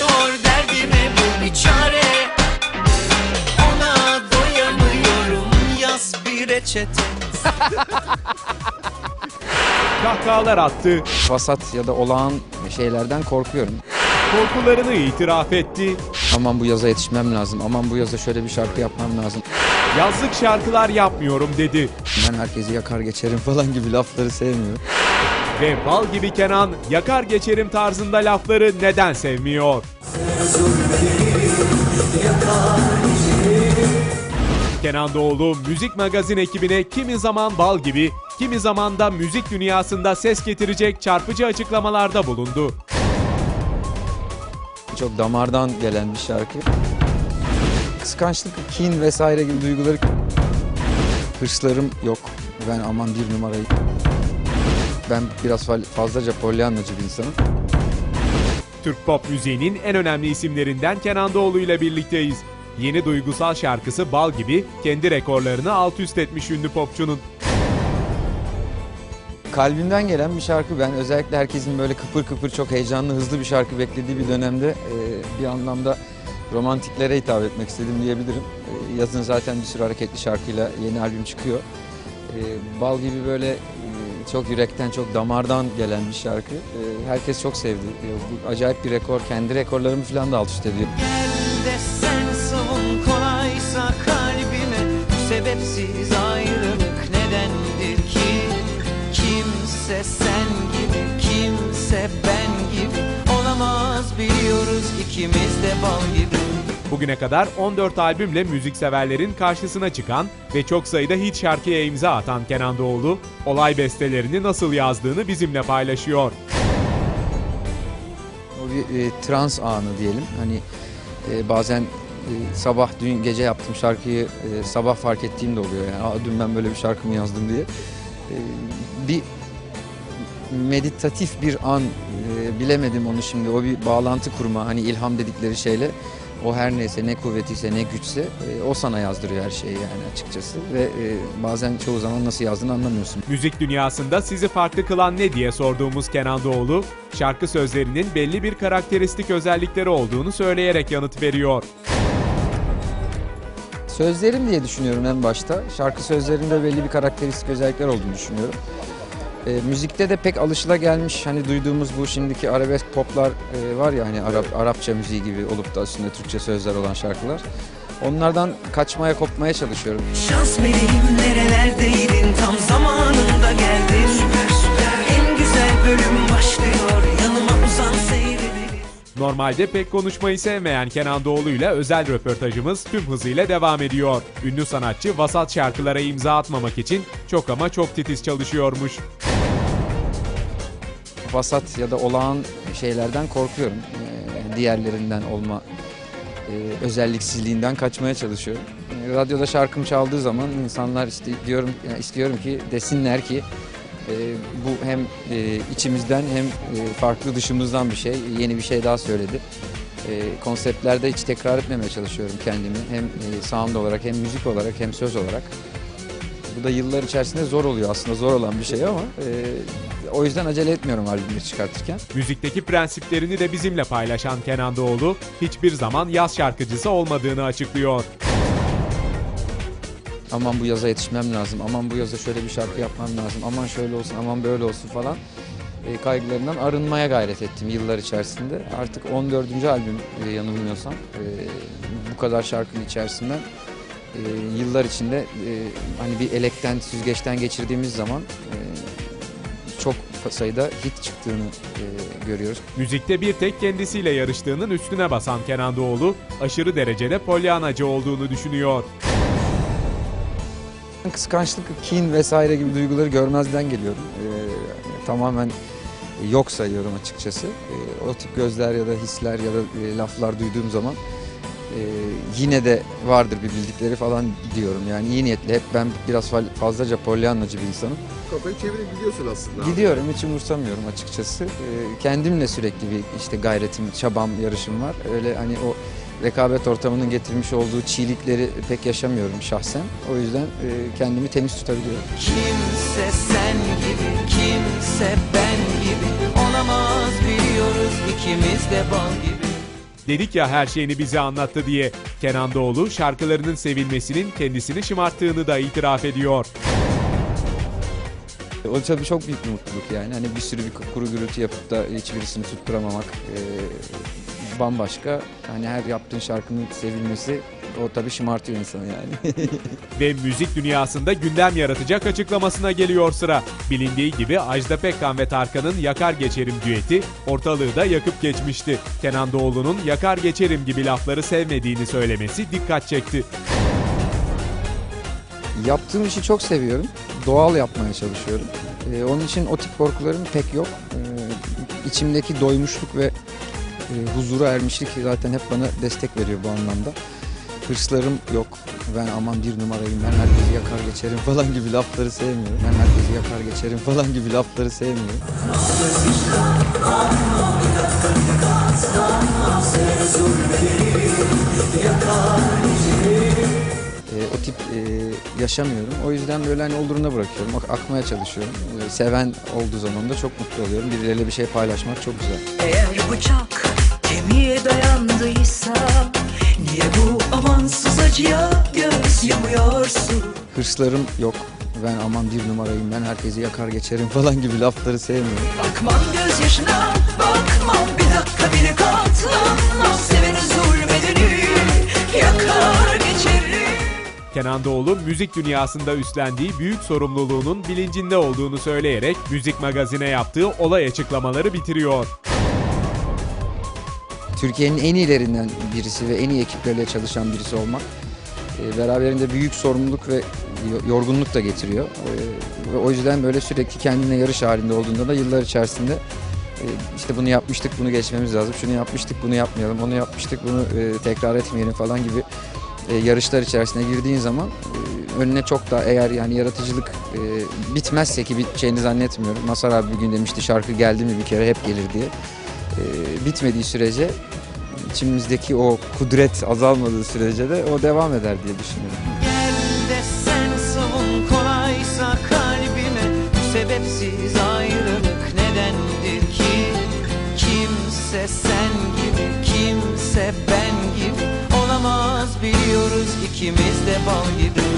doktor derdime bu bir çare Ona doyamıyorum yaz bir reçete Kahkahalar attı, Vasat ya da olağan şeylerden korkuyorum. korkularını itiraf etti, Aman bu yaza yetişmem lazım. Aman bu yaza şöyle bir şarkı yapmam lazım. yazlık şarkılar yapmıyorum dedi. Ben herkesi yakar geçerim falan gibi lafları sevmiyorum. Ve bal gibi Kenan yakar geçerim tarzında lafları neden sevmiyor? Kenan Doğulu müzik magazin ekibine kimi zaman bal gibi, kimi zaman da müzik dünyasında ses getirecek çarpıcı açıklamalarda bulundu. Çok damardan gelen bir şarkı. Kıskançlık, kin vesaire gibi duyguları hırslarım yok. Ben aman bir numarayı. Ben biraz fa- fazlaca polyanlacı bir insanım. Türk pop müziğinin en önemli isimlerinden Kenan Doğulu ile birlikteyiz. Yeni duygusal şarkısı Bal gibi kendi rekorlarını alt üst etmiş ünlü popçunun. Kalbimden gelen bir şarkı. Ben özellikle herkesin böyle kıpır kıpır çok heyecanlı, hızlı bir şarkı beklediği bir dönemde e, bir anlamda romantiklere hitap etmek istedim diyebilirim. E, yazın zaten bir sürü hareketli şarkıyla yeni albüm çıkıyor. E, Bal gibi böyle çok yürekten, çok damardan gelen bir şarkı. E, herkes çok sevdi. E, bu acayip bir rekor. Kendi rekorlarımı falan da alt üst ediyor. Gel de sen savun kolaysa kalbime sebepsiz ayrılık nedendir ki Kimse sen gibi kimse ben gibi Olamaz biliyoruz ikimiz de bal gibi Bugüne kadar 14 albümle müzikseverlerin karşısına çıkan ve çok sayıda hit şarkıya imza atan Kenan Doğulu, olay bestelerini nasıl yazdığını bizimle paylaşıyor. O bir e, trans anı diyelim. Hani e, bazen e, sabah dün gece yaptığım şarkıyı e, sabah fark ettiğim de oluyor. Yani Aa, dün ben böyle bir şarkı mı yazdım diye. E, bir meditatif bir an e, bilemedim onu şimdi. O bir bağlantı kurma hani ilham dedikleri şeyle. O her neyse ne kuvvetiyse ne güçse e, o sana yazdırıyor her şeyi yani açıkçası. Ve e, bazen çoğu zaman nasıl yazdığını anlamıyorsun. Müzik dünyasında sizi farklı kılan ne diye sorduğumuz Kenan Doğulu, şarkı sözlerinin belli bir karakteristik özellikleri olduğunu söyleyerek yanıt veriyor. Sözlerim diye düşünüyorum en başta. Şarkı sözlerinde belli bir karakteristik özellikler olduğunu düşünüyorum. E, müzikte de pek alışılagelmiş hani duyduğumuz bu şimdiki arabesk poplar e, var ya hani Arap Arapça müziği gibi olup da üstünde Türkçe sözler olan şarkılar. Onlardan kaçmaya kopmaya çalışıyorum. Şans meleğim nerelerdeydin tam zamanında geldin Süper süper En güzel bölüm başlıyor yanıma uzan seyredelim Normalde pek konuşmayı sevmeyen Kenan Doğulu ile özel röportajımız tüm hızıyla devam ediyor. Ünlü sanatçı vasat şarkılara imza atmamak için çok ama çok titiz çalışıyormuş. Vasat ya da olağan şeylerden korkuyorum. E, diğerlerinden olma e, özelliksizliğinden kaçmaya çalışıyorum. E, radyoda şarkım çaldığı zaman insanlar işte diyorum istiyorum ki desinler ki e, bu hem e, içimizden hem farklı dışımızdan bir şey, yeni bir şey daha söyledi. Konseptlerde hiç tekrar etmemeye çalışıyorum kendimi. Hem e, sound olarak hem müzik olarak hem söz olarak. Bu da yıllar içerisinde zor oluyor aslında zor olan bir şey ama e, o yüzden acele etmiyorum albümü çıkartırken. Müzikteki prensiplerini de bizimle paylaşan Kenan Doğulu, hiçbir zaman yaz şarkıcısı olmadığını açıklıyor. aman bu yaza yetişmem lazım, aman bu yaza şöyle bir şarkı yapmam lazım, aman şöyle olsun, aman böyle olsun falan e, kaygılarından arınmaya gayret ettim yıllar içerisinde. Artık 14. albüm e, yanılmıyorsam e, bu kadar şarkının içerisinden e, yıllar içinde e, hani bir elekten, süzgeçten geçirdiğimiz zaman e, çok sayıda hit çıktığını e, görüyoruz. Müzikte bir tek kendisiyle yarıştığının üstüne basan Kenan Doğulu, aşırı derecede polyanacı olduğunu düşünüyor. Kıskançlık, kin vesaire gibi duyguları görmezden geliyorum. Ee, tamamen yok sayıyorum açıkçası. Ee, o tip gözler ya da hisler ya da e, laflar duyduğum zaman e, yine de vardır bir bildikleri falan diyorum. Yani iyi niyetli. Hep ben biraz fa- fazlaca polyanlacı bir insanım. Kafayı çevirip gidiyorsun aslında. Gidiyorum hiç umursamıyorum açıkçası. Ee, kendimle sürekli bir işte gayretim, çabam, yarışım var. Öyle hani o rekabet ortamının getirmiş olduğu çiğlikleri pek yaşamıyorum şahsen. O yüzden e, kendimi temiz tutabiliyorum. Kimse sen gibi kimse ben gibi Olamaz biliyoruz ikimiz de bal gibi Dedik ya her şeyini bize anlattı diye. Kenan Doğulu şarkılarının sevilmesinin kendisini şımarttığını da itiraf ediyor. O tabii çok büyük bir mutluluk yani. Hani bir sürü bir kuru gürültü yapıp da hiçbirisini tutturamamak e, bambaşka. Hani her yaptığın şarkının sevilmesi o tabii şımartıyor insanı yani. Ve müzik dünyasında gündem yaratacak açıklamasına geliyor sıra. Bilindiği gibi Ajda Pekkan ve Tarkan'ın Yakar Geçerim düeti ortalığı da yakıp geçmişti. Kenan Doğulu'nun Yakar Geçerim gibi lafları sevmediğini söylemesi dikkat çekti. Yaptığım işi çok seviyorum. Doğal yapmaya çalışıyorum. Ee, onun için o tip korkularım pek yok. Ee, içimdeki doymuşluk ve e, huzura ermişlik zaten hep bana destek veriyor bu anlamda. Hırslarım yok. Ben aman bir numarayım, ben herkesi yakar geçerim falan gibi lafları sevmiyorum. Ben herkesi yakar geçerim falan gibi lafları sevmiyorum. E, o tip e, yaşamıyorum. O yüzden böyle hani oluruna bırakıyorum. ak- akmaya çalışıyorum. E, seven olduğu zaman da çok mutlu oluyorum. Birileriyle bir şey paylaşmak çok güzel. Eğer bıçak kemiğe dayandıysa Niye bu amansız acıya göz yumuyorsun? Hırslarım yok. Ben aman bir numarayım, ben herkesi yakar geçerim falan gibi lafları sevmiyorum. Bakmam gözyaşına bakmam bir dakika bile katlanmam Sevene zulmedeni yakar geçerim Kenan Doğulu müzik dünyasında üstlendiği büyük sorumluluğunun bilincinde olduğunu söyleyerek müzik magazine yaptığı olay açıklamaları bitiriyor. Türkiye'nin en iyilerinden birisi ve en iyi ekiplerle çalışan birisi olmak e, beraberinde büyük sorumluluk ve yo- yorgunluk da getiriyor. E, ve o yüzden böyle sürekli kendine yarış halinde olduğunda da yıllar içerisinde e, işte bunu yapmıştık, bunu geçmemiz lazım, şunu yapmıştık, bunu yapmayalım, onu yapmıştık, bunu tekrar etmeyelim falan gibi yarışlar içerisine girdiğin zaman önüne çok da eğer yani yaratıcılık bitmezse ki biteceğini zannetmiyorum. Masar abi bir gün demişti şarkı geldi mi bir kere hep gelir diye. E, bitmediği sürece içimizdeki o kudret azalmadığı sürece de o devam eder diye düşünüyorum. Gel de sen savun kolaysa kalbime Bu sebepsiz ayrılık nedendir ki Kimse sen gibi kimse ben gibi Olamaz biliyoruz ikimiz de bal gibi